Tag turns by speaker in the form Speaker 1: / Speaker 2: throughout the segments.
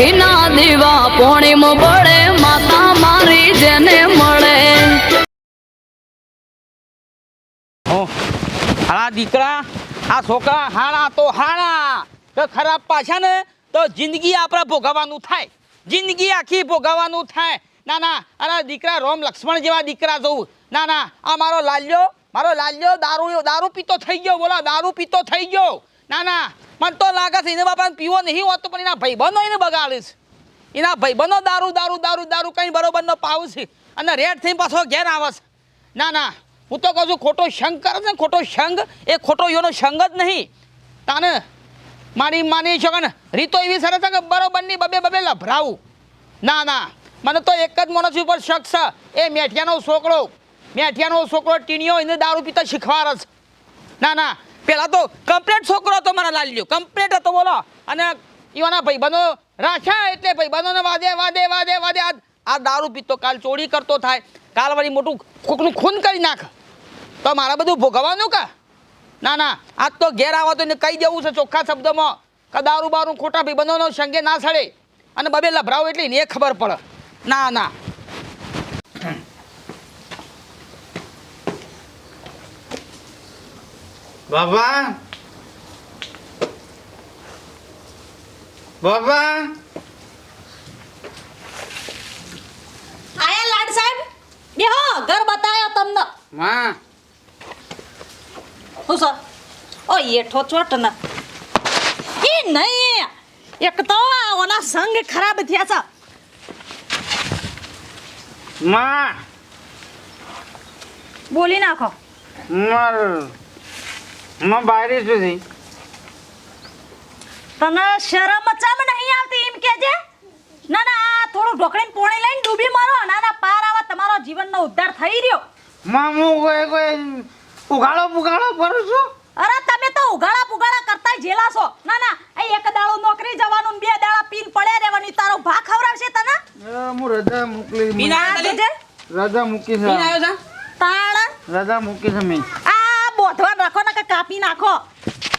Speaker 1: ઘીના દીવા પોણીમ પડે માતા મારી જેને મળે.
Speaker 2: હો દીકરા, આ છોકરા હાણા તો હાણા તો ખરાબ પાછા ને, તો જિંદગી આપણે ભોગવવાનું થાય. જિંદગી આખી ભોગવવાનું થાય. ના ના, અરે દીકરા, રોમ લક્ષ્મણ જેવા દીકરા જોઉં. ના ના, આ મારો લાલ્યો મારો લાલ્યો દારૂ દારૂ પીતો થઈ ગયો, બોલા, દારૂ પીતો થઈ ગયો. ના ના, મને તો લાગે છે એને બાપાને પીવો નહીં હોતો પણ એના ભાઈબંધો એને બગાડીશ. એના ભાઈબંધો દારૂ દારૂ દારૂ દારૂ કંઈ બરોબરનો પાવ છે અને રેડ થઈને પાછો ઘેર આવે છે. ના ના, હું તો કહું છું, ખોટો શંખ કરે ને, ખોટો શંખ એ ખોટો યોનો શંગ જ નહીં. તાને મારી માની છો ને, રીતો એવી સરસ કે બરોબરની બબે બબે લભરાવું. ના ના, મને તો એક જ માણસ ઉપર શક છે. એ મેઠિયાનો છોકરો મેઠિયાનો છોકરો ટીણીઓ એને દારૂ પીતા શીખવાડે છે. ના ના પેલા તો કમ્પ્લેટ છોકરો હતો મારા લાલ્યો કમ્પ્લેટ હતો, બોલો. અને ઈવાના ભાઈબંધો રાખ્યા એટલે ભાઈબંધોને વાદે વાદે વાદે વાદે. આ દારૂ પીતો, કાલ ચોરી કરતો થાય. કાલ વળી મોટું કોકનું ખૂન કરી નાખ. તો મારે બધું ભોગવવાનું કા? ના ના. આજ તો ઘેર આવો તો એને કહી દેવું છે ચોખ્ખા શબ્દમાં કે દારૂ બારું ખોટા ભાઈબંધોનો સંગે ના સડે. અને બબે લભરાવ એટલે એને ખબર પડે. ના ના.
Speaker 3: બાબા બાબા
Speaker 4: આયા લાડ સાહેબ બેહો ઘર બતાયો તમને
Speaker 3: માં
Speaker 4: હું સર ઓ એઠો ચોટ ના એ નહીં એક તો ઓના સંગ ખરાબ થયા છે
Speaker 3: માં
Speaker 4: બોલી નાખો
Speaker 3: માર માં બારી સુધી
Speaker 4: તને શરમ ચમ નહીં આવતી એમ કેજે ના ના આ થોડું ઢોકળીને પોણી લઈને ડૂબી મારો. ના ના પાર આવા તમારો જીવનનો ઉદ્ધાર થઈ રહ્યો.
Speaker 3: માં હું કોઈ કોઈ ઉઘાડો પુગાડો કરું છું?
Speaker 4: અરે તમે તો ઉગાડા પુગાડા કરતા જેલા છો. ના ના એ એક દાડો નોકરી જવાનું ને બે દાડા પીન પડ્યા રહેવાની. તારો ભા ખવડાવશે તને?
Speaker 3: હું રજા મોકલી.
Speaker 2: પીન આવ્યો
Speaker 3: રજા મૂકી છે.
Speaker 2: પીન આવ્યો છે
Speaker 4: તાણ.
Speaker 3: રજા મૂકી છે મેં.
Speaker 4: કે કાપી નાખો.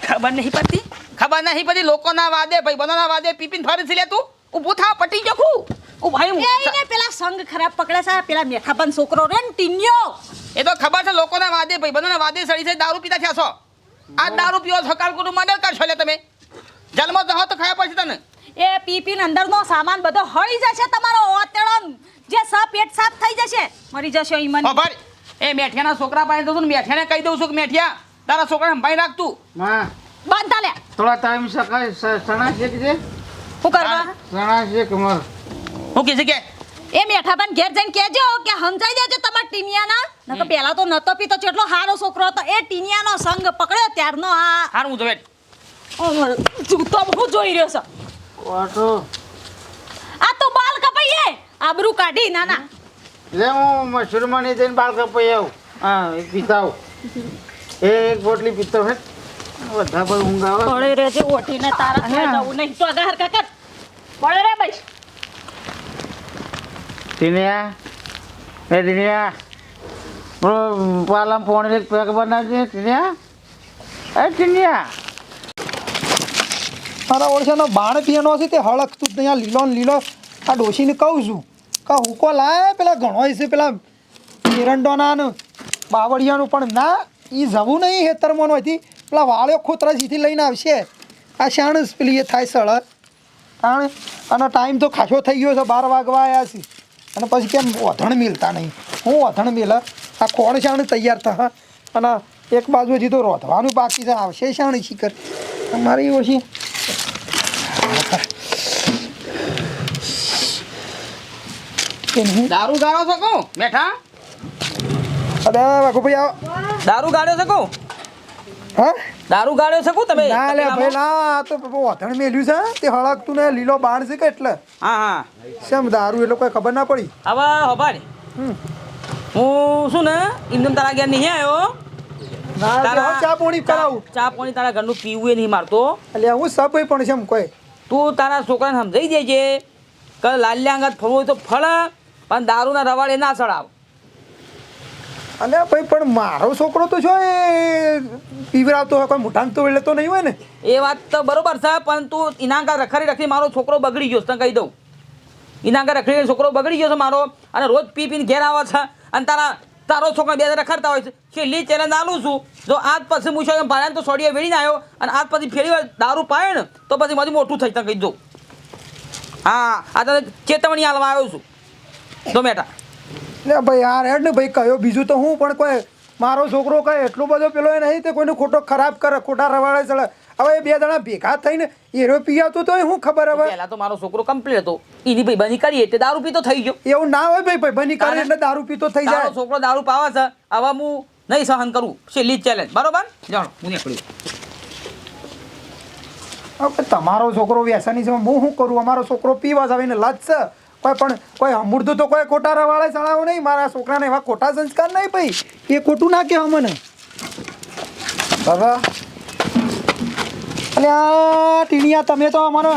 Speaker 2: ખબર નહીં પડતી? ખબર નહીં પડતી? લોકોના વાદે ભાઈ બનોના વાદે પીપીને ફરે છે લે તું? ઊભું થા પટી જખું ઓ ભાઈ હું-
Speaker 4: એને પેલા સંગ ખરાબ પકડે છે પેલા મેઠાપન છોકરો રે ને ટીન્યો.
Speaker 2: એ તો ખબર છે લોકોના વાદે ભાઈ બનોના વાદે સડી છે દારૂ પીતા થયા છો. આ દારૂ પીઓ સકાળ ગુરુ મને કરશો લે તમે. જન્મ જહો હો તો ખાયા પછી તને.
Speaker 4: એ પીપીન અંદરનો સામાન બધો હળી જશે તમારો ઓતેડો જે સ પેટ સાફ થઈ જશે મરી જશે ઈમન
Speaker 2: ઓ ભાઈ. એ મેઠિયાના છોકરા પાસે તો મેઠિયાને કહી દઉં છું કે મેઠિયા તારા છોકરાને ભાઈ રાખતું
Speaker 3: માં
Speaker 4: બાંધતા લે
Speaker 3: થોડા ટાઈમ સકાય સણા છે કે
Speaker 4: શું કરવા?
Speaker 3: સણા છે કમર
Speaker 2: હું કીધું કે
Speaker 4: એ મેઠા પણ ઘેર જઈને કેજો કે સમજાઈ દેજો તમારા ટીનિયાના. નકર પેલા તો નતો પીતો કેટલો સારો છોકરો હતો એ ટીનિયાનો સંગ પકડ્યો ત્યારનો આ.
Speaker 2: હાર હું તો બેઠ
Speaker 4: જૂતો હું જોઈ રહ્યો છું?
Speaker 3: કોટો
Speaker 4: આ તો બાલ કપાઈએ. આબરૂ કાઢી ના ના
Speaker 3: લે હું મશરૂમની જઈને બાલ કપાઈ આવ. હા. એક પીતા આવું. એ એક બોટલી પીતો હે. બધા પર ઊંઘ આવે.
Speaker 4: પડે રે છે ઓટીને તારા ઘરે જવું નહીં. તો આગળ કર. પડે રે ભાઈ.
Speaker 3: દિનિયા એ દિનિયા પાલામાં પોણી એક પેક બનાવજે દિનિયા એ દિનિયા
Speaker 5: મારા ઓળશાનો બાણ પીવાનો છે તે હળકતું જ નહીં. આ લીલો ને લીલો આ ડોશીને કહું છું. કે હુકો લાય પેલા ઘણો છે પેલા એરંડોના ને બાવળિયાનું પણ ના. એ જવું નહીં હેતરમાં હોયથી પેલા વાળ્યો ખોતરા સીધી લઈને આવશે. આ શાણસ પેલી એ થાય સળ કારણ અને ટાઈમ તો ખાસો થઈ ગયો છે બાર વાગવા આવ્યા છે. અને પછી કેમ વધણ મિલતા નહીં? હું વધણ મિલ? આ કોણ શાણ તૈયાર થા અને એક બાજુ હજી તો રોધવાનું બાકી છે આવશે શાણ શીખર. મારી ઓછી.
Speaker 2: દારૂ ગાળો શકો બેઠા
Speaker 5: અરે વાઘુભાઈ આવો.
Speaker 2: દારૂ ગાળ્યો છે કહું
Speaker 5: હા?
Speaker 2: દારૂ ગાળ્યો છે કહું તમે?
Speaker 5: ના લે ભાઈ ના આ તો વધણ મેલ્યું છે તે હળકતું ને લીલો બાણ છે કે એટલે?
Speaker 2: હા હા.
Speaker 5: શેમ દારૂ એટલે કોઈ ખબર ના પડી?
Speaker 2: હવે હોભાડ. હું શું ને ઇન્દમ તારા ઘેર નહીં આવ્યો?
Speaker 5: ચા પાણી કરાવું.
Speaker 2: ચા પાણી તારા ઘરનું પીવું એ નહીં મારતો.
Speaker 5: એટલે હું સબ પણ છે કોઈ?
Speaker 2: તું તારા છોકરાને સમજાઈ દેજે. કે લાલ્યા અંગત ફરવું તો ફળ પણ દારૂના રવાડે ના ચડાવ.
Speaker 5: અને ભાઈ પણ મારો છોકરો તો છો એ પીવરાવતો હોય કોઈ મોઢામાં તો એટલે તો નહીં હોય ને.
Speaker 2: એ વાત તો બરોબર છે પણ તું ઇનાકા રખડી રખડી મારો છોકરો બગડી ગયો છે, તને કહી દઉં. ઇનાકા રખડીને છોકરો બગડી ગયો છે મારો અને રોજ પી પીને ઘેર આવે છે અને તારા તારો છોકરો બે રખડતા હોય છે. છેલ્લી ચેલેન્જ આલું છું. જો આજ પછી હું શું ભાડ્યા તો સોડીએ વેળીને આવ્યો અને આજ પછી ફેરી દારૂ પાય ને તો પછી મારી મોટું થઈ તને કહી દઉં. હા આ તને ચેતવણી આલવા આવ્યો છું. તો મેટા
Speaker 5: લે ભાઈ યાર હેડ ને ભાઈ કયો? બીજું તો હું પણ કોઈ મારો છોકરો કઈ એટલો બધો પેલો એ નહીં તે કોઈનો ખોટો ખરાબ કરે ખોટા રવાડે ચડે. હવે બે જણા ભેગા થઈને એરો પી આવતો તો શું ખબર હવે?
Speaker 2: પહેલા તો મારો છોકરો કમ્પ્લીટ હતો. એની ભાઈ બની કરી એટલે દારૂ પીતો થઈ ગયો.
Speaker 5: એવું ના હોય ભાઈ ભાઈ બની કરી એટલે દારૂ પીતો થઈ જાય.
Speaker 2: છોકરો દારૂ પાવા છે હવે હું નહીં સહન કરું. છેલ્લી ચેલેન્જ બરોબર? જાણો હું નીકળ્યું.
Speaker 5: તમારો છોકરો વ્યસની છે હું શું કરું? અમારો છોકરો પીવા જ આવીને લાજ છે કોઈ પણ કોઈ અમૂર્ધું તો કોઈ ખોટા રવાળે ચડાવો નહીં મારા છોકરાને એવા ખોટા સંસ્કાર નહીં ભાઈ. એ ખોટું ના કહેવા મને.
Speaker 3: બાબા.
Speaker 5: અને આ ટીણિયા તમે તો અમારો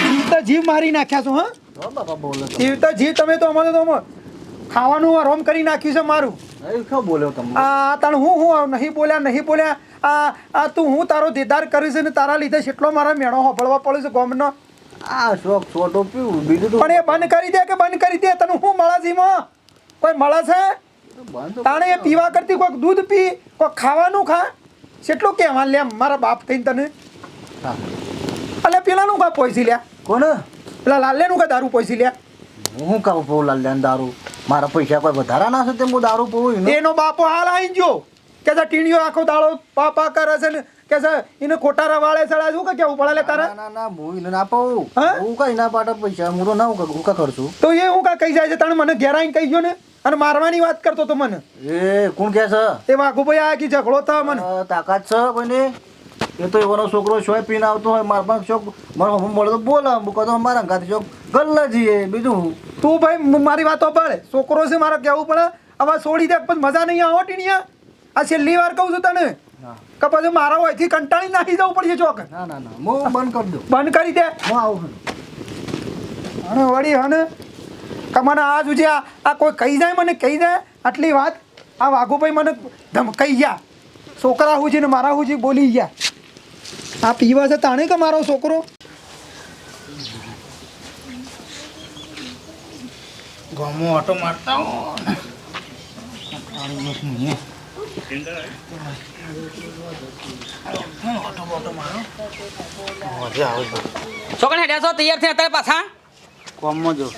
Speaker 5: જીવ તો જીવ મારી નાખ્યા છો હા? જીવ તો જીવ તમે તો અમારે તો ખાવાનું રોમ કરી નાખ્યું છે મારું.
Speaker 3: બોલ્યો તમે?
Speaker 5: આ તણ હું હું નહીં બોલ્યા નહીં બોલ્યા. આ આ તું હું તારો દીદાર કરીશ ને તારા લીધે કેટલો મારા મેળો હોભળવા પડ્યો છે ગોમનો.
Speaker 3: આ શોખ છોટો પીવું બીજું તો
Speaker 5: પણ એ બંધ કરી દે કે બંધ કરી દે? તને હું મળે છે? એમાં કોઈ મળે છે તાણે એ પીવા કરતી કોઈક દૂધ પી કોઈક ખાવાનું ખા. કેટલું કહેવા લે મારા બાપ થઈને તને. અલે પેલાનું કા પોઈસી લ્યા
Speaker 3: કોને
Speaker 5: પેલા લાલ્યાનું કા દારૂ પોઈસી લ્યા
Speaker 3: હું કામ પો લાલ્યાને દારૂ. મારા પૈસા કોઈ વધારા ના છે તે હું દારૂ પવું એને?
Speaker 5: બાપો હાલ આવી ગયો. કે ટીણીઓ આખો દાળો પાપા કરે છે ને કે છે એને ખોટા રવાળે સળા શું કે કેવું? પડે તારે.
Speaker 3: ના ના ના હું એને ના પાવું
Speaker 5: હા?
Speaker 3: હું કઈ ના પાડે પૈસા હું ના હું હું કા ખર્ચું
Speaker 5: તો એ હું કા કહી જાય છે તને મને ઘેર આવીને કહી ગયો ને. અને મારવાની વાત કરતો તો મને.
Speaker 3: એ કોણ કે છે?
Speaker 5: એ વાઘુ ભાઈ આ કી ઝઘડો થયો મને.
Speaker 3: તાકાત છે કોઈને? એ તો એવાનો છોકરો શોય પીને આવતો હોય માર પાસે ચોક મારો હમ મળે તો બોલે હું કહો તો મારા ગાથી શોખ ગલ્લા જઈએ બીજું હું?
Speaker 5: તું ભાઈ મારી વાતો પડે. છોકરો છે મારે કહેવું પડે. હવે છોડી દે પણ મજા નહીં આવો ટીણીયા. આ છેલ્લી વાર કહું છું તને.
Speaker 3: હા.
Speaker 5: કે પછી મારા હોયથી કંટાળી નાખી જવું પડશે ચોક.
Speaker 3: ના ના ના. હું બંધ કરી દઉં.
Speaker 5: બંધ કરી દે.
Speaker 3: હું આવું
Speaker 5: અને વળી હને કે મને આ જુજે આ આ કોઈ કહી જાય મને કહી જાય આટલી વાત. આ વાઘુભાઈ મને ધમકાઈ ગયા. છોકરા હુજી ને મારા હુજી બોલી ગયા. આ પીવા છે તાણે કે મારો છોકરો?
Speaker 3: ગમો ઓટો મારતા
Speaker 2: છોકરા હેડ્યા છો? તૈયાર થયા અત્યારે પાછા?
Speaker 3: કોમમાં જો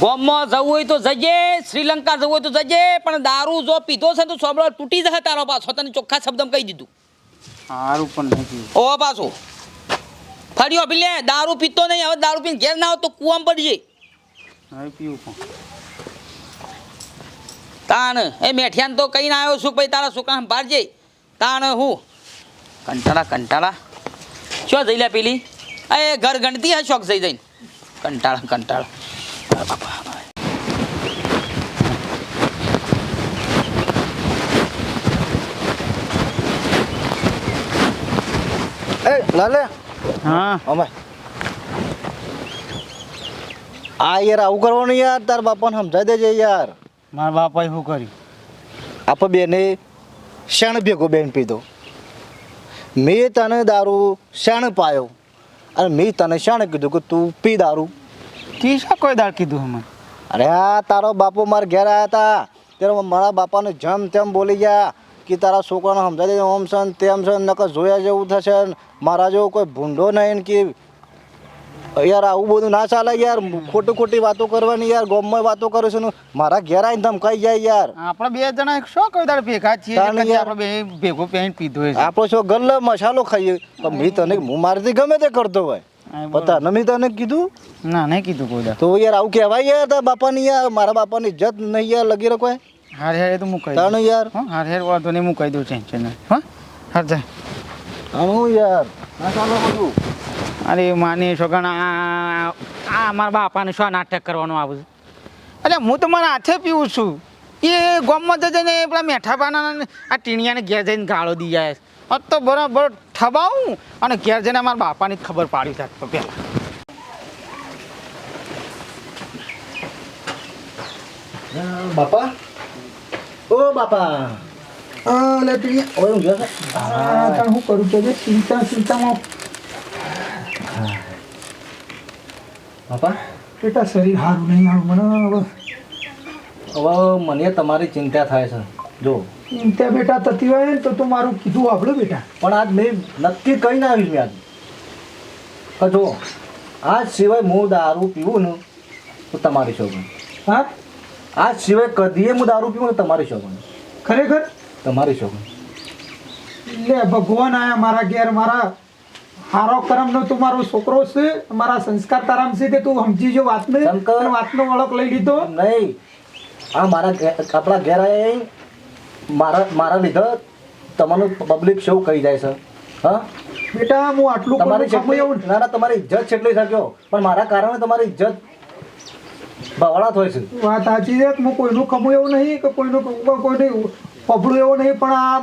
Speaker 2: ગોમમાં જવું હોય તો જજે શ્રીલંકા જવું હોય તો જજે પણ દારૂ જો પીધો છે તો સોબળો તૂટી જશે તારો પાછો. તને ચોખ્ખા શબ્દમાં કહી દીધું.
Speaker 3: સારું પણ નથી
Speaker 2: ઓ પાછો. ફર્યો ભીલે, દારૂ પીતો નહીં, હવે દારૂ પીને ઘેર ના આવો તો કૂવામાં પડી જાય
Speaker 3: પીવું પણ
Speaker 2: તાણ. એ મેઠિયાને તો કહીને આવ્યો છું ભાઈ તારા છોકરા સંભાળજે તાણ હું? કંટાળા કંટાળા. શું જઈ લે પેલી? એ ઘર ગણતી હે શોખ જઈ જઈને. કંટાળા કંટાળા. બાપા
Speaker 3: એ લાલે.
Speaker 6: હા.
Speaker 3: અમે આ યાર આવું કરવાનું યાર તાર બાપાને સમજાઈ દેજે યાર.
Speaker 6: મારા બાપાએ શું કર્યું?
Speaker 3: આપ બેને શણ ભેગો બેન પીધો. મેં તને દારૂ શણ પાયો અને મેં તને શણ કીધું કે તું પી દારૂ.
Speaker 6: કિસા કોઈ દાળ કીધું મને
Speaker 3: અરે આ તારો બાપો મારા ઘેર આવ્યા હતા ત્યારે મારા બાપાને જેમ તેમ બોલી ગયા કે તારા છોકરાને સમજાવી દે ઓમ છે તેમ છે નકર જોયા જેવું થશે. મારા જેવો કોઈ ભૂંડો નહીં કે યાર આવું બધું ના ચાલે યાર. ખોટી ખોટી વાતો કરવાની યાર ગોમમાં વાતો કરે છે ને. મારા ઘેર આવીને ધમકાઈ જાય યાર.
Speaker 6: આપણે બે જણા શું કહી દાડે ભેગા છીએ આપણે બે ભેગો પહેરીને પીધો છે.
Speaker 3: આપણો છો ગલ્લો મસાલો ખાઈએ. પણ મેં તને હું મારાથી ગમે તે કરતો હોય.
Speaker 6: હા,
Speaker 3: પતા મેં તને કીધું?
Speaker 6: ના નહીં કીધું કોઈ
Speaker 3: તો યાર આવું કહેવાય યાર તારા બાપાની યાર. મારા બાપાની ઇજ્જત નહીં યાર લગી રખો
Speaker 6: હારે હારે તો હું કહી દઉં.
Speaker 3: યાર.
Speaker 6: હારે હારે વાંધો નહીં હું કહી દઉં ટેન્શન હા હાર જા.
Speaker 3: હું યાર. ના ચાલો બધું.
Speaker 6: અરે માની છોકરા આ આ મારા બાપાને શું નાટક કરવાનું આવું છે? અરે હું તો મારા હાથે પીવું છું. એ ગોમમાં જઈને પેલા મેઠા પાના આ ટીણિયાને ઘેર જઈને ગાળો દઈ જાય અત તો બરાબર ઠબાવું અને ઘેર જઈને મારા બાપાની જ ખબર પાડી થાય તો પહેલાં
Speaker 3: બાપા? ઓ બાપા.
Speaker 5: આ લે ટીણીયા.
Speaker 3: ઓય
Speaker 5: હું હું. કરું છું. ચિંતા ચિંતામાં
Speaker 3: બાપા?
Speaker 5: બેટા શરીર સારું નહીં આવું મને હવે
Speaker 3: હવે મને તમારી ચિંતા થાય છે. જો.
Speaker 5: ચિંતા બેટા થતી હોય ને તો તું મારું કીધું આપણું બેટા.
Speaker 3: પણ આજ મેં નક્કી કહીને આવીશ મેં આજ. કે જો આજ સિવાય હું દારૂ પીવું ને તો તમારી શોભન.
Speaker 5: હા?
Speaker 3: આજ સિવાય કદીએ હું દારૂ પીવું ને તમારી શોભન.
Speaker 5: ખરેખર?
Speaker 3: તમારી શોભન.
Speaker 5: લે ભગવાન આયા મારા ઘેર મારા હારો કરમનો તું મારો છોકરો છે મારા સંસ્કાર તારામ છે તે તું સમજી જો
Speaker 3: શંકર.
Speaker 5: અને વાતનો ઓળખ લઈ લીધો?
Speaker 3: નહીં. આ મારા આપણા ઘેર મારા મારા લીધે તમારું પબ્લિક શો કહી જાય છે. હા?
Speaker 5: બેટા હું આટલું
Speaker 3: તમારી
Speaker 5: એવું
Speaker 3: ના ના તમારી ઇજ્જત છેટલી શક્યો પણ મારા કારણે તમારી ઇજ્જત બવાળા થાય છે.
Speaker 5: વાત સાચી છે હું કોઈનું ખમું એવું નહીં કે કોઈનું કોઈનું પબડું એવું નહીં પણ આ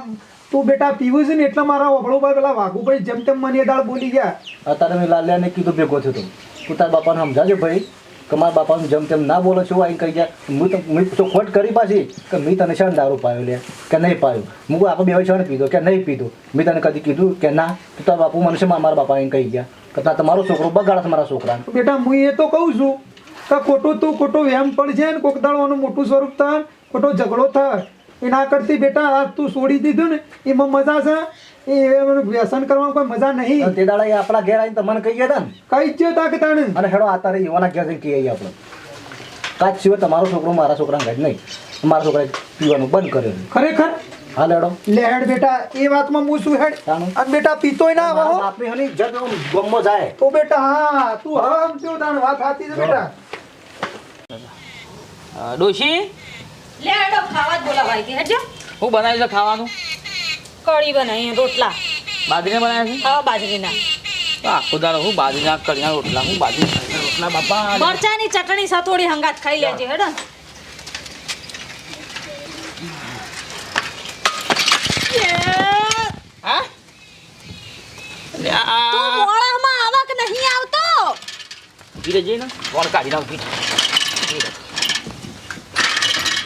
Speaker 5: તું બેટા પીવું છે ને એટલે મારા ઓબળો ભાઈ પેલા વાઘુભાઈ જેમ તેમ મને દાળ બોલી ગયા.
Speaker 3: અત્યારે મેં લાલ્યાને કીધું ભેગો થયો તો. તું તારા બાપાને સમજાજો ભાઈ કે મારા બાપાનું જેમ તેમ ના બોલો છું આઈને કહી ગયા હું તો મેં તો ખોટ કરી પાછી કે મેં તને શાને દારૂ પાયો લે કે નહીં પાયો. હું આપણે બે શાને પીધો કે નહીં પીધો. મેં તને કદી કીધું કે ના તો તારા બાપુ મને છે મારા બાપા આઈને કહી ગયા. કે તમારો છોકરો બગાડે છે મારા છોકરાને.
Speaker 5: બેટા હું એ તો કહું છું કે ખોટું તું ખોટું વેમ પણ છે ને કોક દાડવાનું મોટું સ્વરૂપ થાય ખોટો ઝઘડો થાય. એના કરતી બેટા આ તું છોડી દીધું ને એમાં મજા છે. એ વ્યસન કરવામાં કોઈ મજા નહીં.
Speaker 3: તે દાડા આપણા ઘેર આવીને તમને કહી ગયા ને?
Speaker 5: કઈ જ તાક તાણે.
Speaker 3: અને હેડો આ તારે યુવાના ઘેર જઈને કહીએ આપણે. કાચ સિવાય તમારો છોકરો મારા છોકરાને ગાડી નહીં. મારા છોકરાએ પીવાનું બંધ કર્યું
Speaker 5: ખરેખર?
Speaker 3: હા લેડો
Speaker 5: લે હેડ બેટા એ વાતમાં હું શું હેડ? અને બેટા પીતોય ના આવો
Speaker 3: આપણી હની ઇજ્જત ગમો જાય.
Speaker 5: તો બેટા હા તું હવે કેવું તાણ વાત સાચી છે બેટા.
Speaker 2: ડોશી?
Speaker 4: લે હેડો ખાવા જ બોલાવાય કે હેડજો
Speaker 2: હું બનાવી છે ખાવાનું?
Speaker 4: કઢી બનાવી રોટલા.
Speaker 2: બાજરીને બનાવ્યા છે?
Speaker 4: હા બાજરીના.
Speaker 2: આખો દાડો હું બાજરીના કઢીના રોટલા હું બાજરી રોટલા બાપા.
Speaker 4: મરચાની ચટણી સતોડી હંગાત ખાઈ લેજે હેડો
Speaker 2: હા?
Speaker 4: તું મોળામાં આવક નહીં આવતો.
Speaker 2: ધીરે જઈને કાઢી નાખ ધીરે.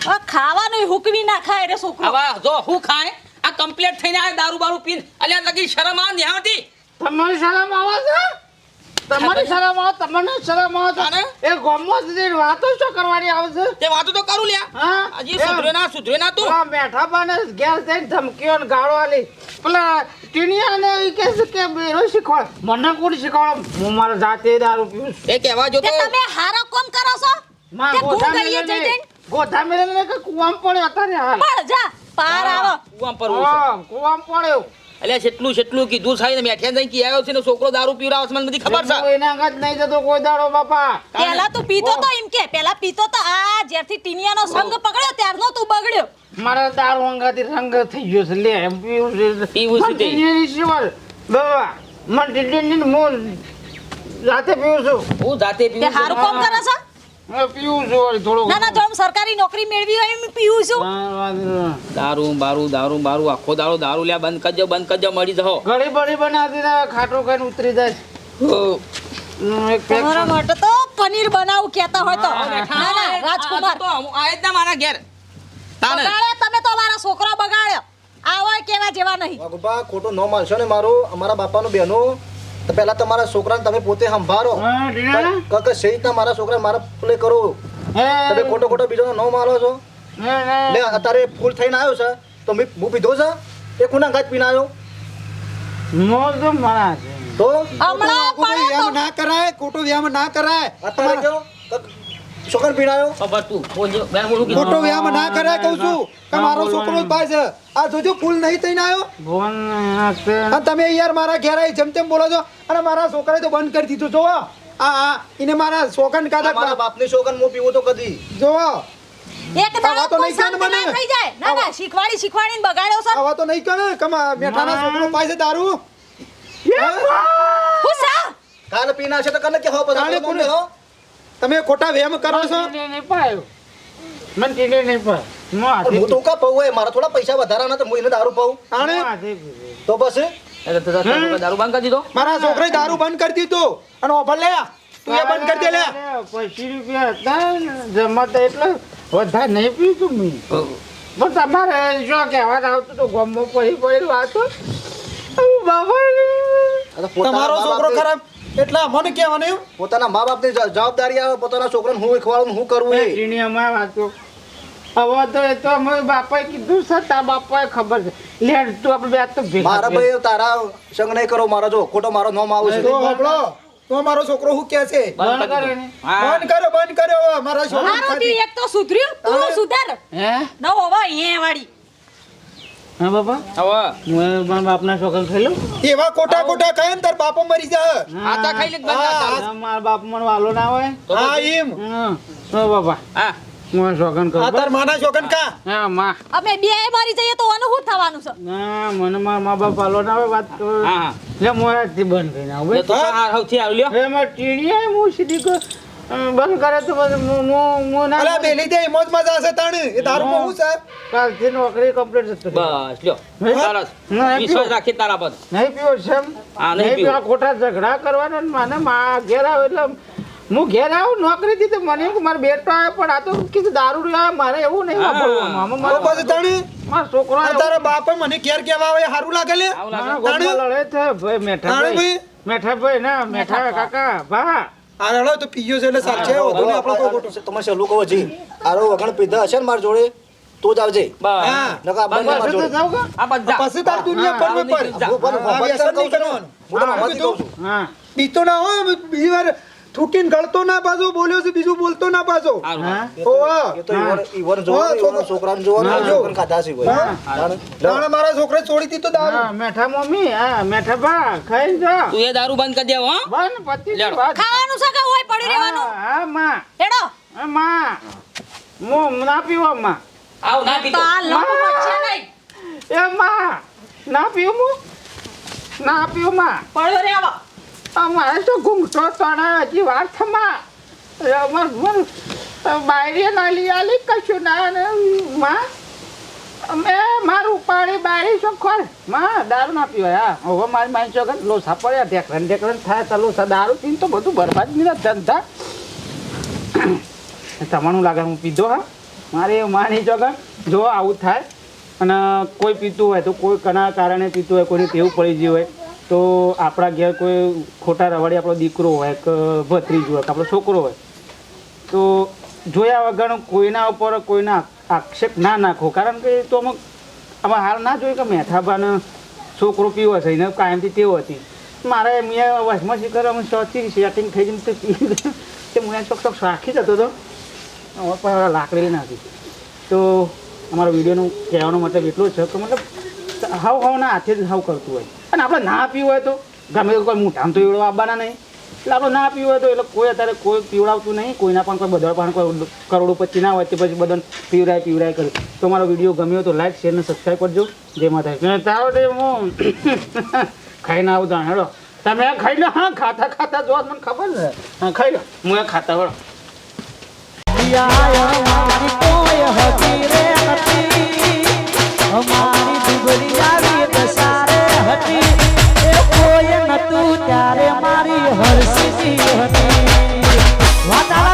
Speaker 4: હવે ખાવાનું હુકવી ના ખાય રે છોકરો.
Speaker 2: હવે જો હું ખાય આ કમ્પ્લીટ થઈને આ દારૂ બારૂ પીન અલ્યા લગી શરમ આ નહીં
Speaker 6: તમારી શરમ આવે છે? તમારી શરમ આવે તમને શરમ આવે? છે? એ ગોમો સુધી વાતો શું કરવાની આવે છે?
Speaker 2: તે વાતો તો કરું લ્યા.
Speaker 6: હા?
Speaker 2: હજી સુધરે ના સુધરે ના તું.
Speaker 6: પેલા મેઠા બાને ઘેર થઈને ધમકીઓ ને ગાળો આલી. પેલા ટીનિયાને એ કે છે કે બેરો શીખવાડ. મને કોણ શીખવાડ? હું મારા જાતે દારૂ પીઉં
Speaker 2: એ કહેવા જો
Speaker 4: તો. તમે હારો કોમ કરો છો?
Speaker 6: માં ગોધા
Speaker 4: જઈ જઈને
Speaker 6: ગોધા મેલેને કે કુવામ પડ્યો અત્યારે હાલ.
Speaker 4: પડ જા પાર આવો.
Speaker 2: કુવામ છે.
Speaker 6: હા કુવામ પડ્યો
Speaker 2: અલ્યા છેટલું છેટલું કીધું સાઈ ને મેઠિયા જઈને કી આવ્યો છે ને છોકરો દારૂ પીવડાવે છે મને બધી ખબર
Speaker 6: હું
Speaker 2: છે
Speaker 6: એના આગળ નહીં જતો કોઈ દાડો બાપા.
Speaker 4: પેલા તું પીતો તો એમ કે પેલા પીતો તો આ જ્યારથી ટીનિયાનો સંગ પકડ્યો ત્યારનો તું બગડ્યો.
Speaker 6: મારા દારૂ અંગાથી રંગ થઈ ગયો છે લે એમ પીવું છે.
Speaker 2: પીવું છે
Speaker 6: ટીનિયાની સિવાલ બાબા મને ટીનિયાની હું જાતે પીવું છું.
Speaker 2: હું જાતે
Speaker 4: તે
Speaker 2: પીવું
Speaker 4: હારું
Speaker 2: છું.
Speaker 4: કોમ કરે છે?
Speaker 6: હું પીવું છું વળી થોડું
Speaker 4: ના ના જો સરકારી નોકરી મેળવી હોય એમ પીવું છું.
Speaker 2: દારૂ બારૂ દારૂ બારૂ આખો દારૂ દારૂ લ્યા બંધ કરજો બંધ કરજો મળી જાઓ.
Speaker 6: ઘડી બડી બનાવતી ને ખાટો ખાઈને ઉતરી જાય. હમ, એક પેક
Speaker 4: તમારા માટે તો પનીર બનાવું કહેતા હોય તો. ના ના રાજકુમાર.
Speaker 2: તો આય જ મારા ઘેર. તાને.
Speaker 4: તમે તો મારા છોકરો બગાડ્યો. આવા કેવા જેવા નહીં.
Speaker 3: વાઘુબા ખોટું ન માનશો ને મારું. અમારા બાપાનું બહેનો તો પહેલા તમારા છોકરાને તમે પોતે સંભાળો.
Speaker 6: હા,
Speaker 3: કે સહી રીતના મારા છોકરા મારા પ્લે કરો તમે ખોટો ખોટો બીજો ન મારો છો. લે અત્યારે ફૂલ થઈને આવ્યો છે. તો મેં હું પીધો છે? એ કોના ગાજ પીને આવ્યો?
Speaker 6: મોજ તો મારા
Speaker 3: તો?
Speaker 4: હમણાં
Speaker 5: ના કરાય ખોટો વ્યામ ના કરાય.
Speaker 3: અત્યારે કેવો? છોકરા પીડાયો?
Speaker 2: ખબર તું. બોલજો. બેન બોલું કીધું?
Speaker 5: મોટો વ્યાયામ ના કરે કહું છું કે મારો છોકરો જ ભાઈ છે. આ જોજો ફૂલ નહીં થઈને આવ્યો
Speaker 6: ભગવાન.
Speaker 5: અને તમે યાર મારા ઘેર આવી જેમ તેમ બોલો છો. અને મારા છોકરાએ તો બંધ કરી દીધું. જોવો. આ આ એને મારા
Speaker 3: મારા
Speaker 5: કાઢા
Speaker 3: બાપની છોકરા હું પીવું તો કદી?
Speaker 5: જો
Speaker 4: એક દાડો તો
Speaker 5: નહીં મને.
Speaker 4: ના થઈ જાય. ના ના શીખવાડી શીખવાડીને બગાડ્યો છો?
Speaker 5: આવા તો નહીં કરે. કમા મેઠાના છોકરો પાસે છે દારૂ હા?
Speaker 4: હું
Speaker 3: પીના છે તો કને કે હો બધા
Speaker 5: કોને?
Speaker 3: હો?
Speaker 5: તમે ખોટા વેમ કરો છો?
Speaker 6: મને ટીને નહીં પાયો. મને ટીને નહીં પાયો. હું
Speaker 3: હું તો કા પવું એ મારા થોડા પૈસા વધારાના તો હું એને દારૂ પાઉં.
Speaker 5: આણે.
Speaker 3: તો બસ
Speaker 2: એટલે તો દારૂ બંધ કરી દીધો?
Speaker 5: મારા છોકરાએ દારૂ બંધ કરી દીધું. અને ઓફર લે તું એ બંધ કરી દે લે.
Speaker 6: પચીસ રૂપિયા હતા જમાતા એટલે વધારે નહીં પીતું મેં. પણ તમારે શું કહેવા આવતું તો ગમો પડી પડેલું આ તો. બાબા
Speaker 3: આ
Speaker 5: તમારો છોકરો ખરાબ. એટલે મને કહેવાનું
Speaker 3: પોતાના મા બાપની જવાબદારી આવે પોતાના છોકરાને હું ખવાડું હું કરવું એ.
Speaker 6: ટીણીયામાં વાંચો. હવે તો એ તો અમે બાપાએ કીધું છે તારા બાપાએ ખબર છે. લે તું આપણે બે તો ભેગા
Speaker 3: મારા ભાઈ તારા સંગ નહીં કરો મારા જો ખોટો મારો નામ આવશે
Speaker 5: તો હબળો તો મારો છોકરો શું કે છે?
Speaker 6: બંધ કર્યો ને
Speaker 5: બંધ કર્યો બંધ કર્યો મારા છોકરો
Speaker 4: એક તો સુધર્યો તું સુધાર.
Speaker 6: હે?
Speaker 4: ન હોવા એ વાળી.
Speaker 6: હા બાપા?
Speaker 2: હવે
Speaker 6: હું મારા બાપના છોકરા ખાઈ લઉં?
Speaker 5: એવા કોટા કોટા કહે તાર બાપો મરી જાય.
Speaker 2: આતા ખાઈ લે બંધ
Speaker 5: હા.
Speaker 6: મારા બાપ મને વાલો ના હોય.
Speaker 5: હા એમ.
Speaker 6: હા. હા બાપા.
Speaker 2: હા.
Speaker 6: હું શોખન
Speaker 5: આ
Speaker 6: કરું
Speaker 5: તાર માના છોકન કા
Speaker 6: હા માં.
Speaker 4: અમે બે મરી જઈએ તો આનું શું થવાનું છે?
Speaker 6: ના મને મારા મા બાપ વાલો ના હોય વાત કરો
Speaker 2: હા હા.
Speaker 6: લે મોરાથી બંધ કરીને આવું
Speaker 2: તો સૌથી હારું લ્યો.
Speaker 6: એ મારે ટીણી હું સીધી કો બંધ કરે તો હું હું ના
Speaker 5: અલા બેલી દે મોજ મજા છે તણ. એ તારું બહુ છે.
Speaker 6: કાલથી નોકરી કમ્પ્લીટ થશે
Speaker 2: બસ લ્યો. સરસ વિશ્વાસ રાખી તારા પર.
Speaker 6: નહીં પીવો છે
Speaker 2: આ નહીં પીવો.
Speaker 6: ખોટા ઝઘડા કરવાના ને મને માં ઘેર આવે એટલે હું ઘેર આવું નોકરીથી તો મને એમ કે મારો બેટો આવે પણ આ તો કીધું દારૂ આવે મારે એવું નહીં
Speaker 2: હા.
Speaker 6: વાપરવાનું. આમાં મારો
Speaker 5: પછી તાણ?
Speaker 6: મારો છોકરો
Speaker 5: આ તારા બાપ મને ઘેર કેવા આવે સારું લાગે લે?
Speaker 6: ગોમમાં લડે છે ભાઈ મેઠા ભાઈ
Speaker 5: ભાઈ?
Speaker 6: મેઠા ભાઈ ના મેઠા કાકા ભા.
Speaker 5: આ રડો તો પીયો છે એટલે સાચે ને આપણો કોઈ ખોટો
Speaker 3: તમે સહેલું કહો જી આરો વગણ પીધા હશે ને મારી જોડે તો જ આવજે
Speaker 5: હા
Speaker 3: નકા આ બંને મારી જોડે
Speaker 6: જાવ કા
Speaker 2: આ બધા
Speaker 5: પછી તાર દુનિયા પર પર
Speaker 3: પર
Speaker 5: આ
Speaker 3: પર છું
Speaker 5: છે બીજું બોલતો ના પાછો
Speaker 2: હારું,
Speaker 6: હા
Speaker 2: હારું.
Speaker 5: ઓવા
Speaker 3: એ તો ઈવન ઈવન જોવાનું ઈવન છોકરાને ગળતો
Speaker 5: ના
Speaker 3: પાછો બોલ્યો છે કોઈ
Speaker 5: હા.
Speaker 3: તાણે.
Speaker 5: તાણે મારા છોકરા છોડી દીધો દારૂ.
Speaker 6: મેઠા મમ્મી હા મેઠા ભા ખાઈ જા.
Speaker 2: તું એ દારૂ બંધ કરી દેવો
Speaker 6: બંધ પતિ
Speaker 4: ખાવાનું છે હોય પડી રહેવાનું?
Speaker 6: હા માં.
Speaker 4: હેડો.
Speaker 6: માં. હું ના પીવો માં.
Speaker 2: આવ ના પીતો.
Speaker 4: આ લંબ વચ્ચે નહીં.
Speaker 6: એ માં. ના પીવું ના પીવું માં.
Speaker 4: પડ્યો રહેવા
Speaker 6: અમારે તો ઘૂંઘટો તણે હજી વાર થમા બાયરી લઈ આલી, કશું ના માં, અમે મારું ઉપાડી બારી છો ખોરમાં, દારૂ ના પીવાય, હા. હવે મારી મારી ચોગન લોસા પડ્યા, ઢેકરણ ઢેકરણ થાય, તો લોસા દારૂ પીને તો બધું બરબાદ નહીં ધંધા. તમારું લાગે હું પીધો, હા. મારે માની ચોગન જો આવું થાય, અને કોઈ પીતું હોય, તો કોઈ કના કારણે પીતું હોય, કોઈને ટેવું પડી ગયું હોય તો આપણા ઘેર કોઈ ખોટા રવાડી આપણો દીકરો હોય કે ભત્રીજો હોય કે આપણો છોકરો હોય, તો જોયા વગર કોઈના ઉપર કોઈના આક્ષેપ ના નાખો. કારણ કે તો અમુક આમાં હાલ ના જોઈએ કે મેઠાબાને છોકરો પીવો છે, એને કાયમથી તેવો હતી. મારે મેં વચમાં શીખર અમે શોખથી સેટિંગ થઈ જઈને તે તે હું ચોક ચોક રાખી જતો હતો પણ લાકડી નાખી તો અમારા વિડીયોનું કહેવાનો મતલબ એટલો છે કે મતલબ હાવ હાવના હાથે જ હાવ કરતું હોય. અને આપણે ના પીવું હોય તો ગમે કોઈ મોઢામાં તો એવડો આવવાના નહીં. એટલે આપણે ના પીવું હોય તો એટલે કોઈ અત્યારે કોઈ પીવડાવતું નહીં, કોઈના પણ કોઈ બધા પણ કોઈ કરોડોપતિ ના હોય તે પછી બધાને પીવરાય પીવરાય કરે. તો મારો વીડિયો ગમ્યો તો લાઈક, શેર અને સબસ્ક્રાઈબ કરજો. જય માતા તારો તે હું ખાઈને આવું તા હેડો. તમે ખાઈ લો. હા, ખાતા ખાતા જોવા મને ખબર છે. હા, ખાઈ લો. હું ખાતા, હેડો.
Speaker 7: અમારી દુબળી હતી. એ કોઈ નતું ત્યારે મારી હરસીજી હતી. વાતાવરણ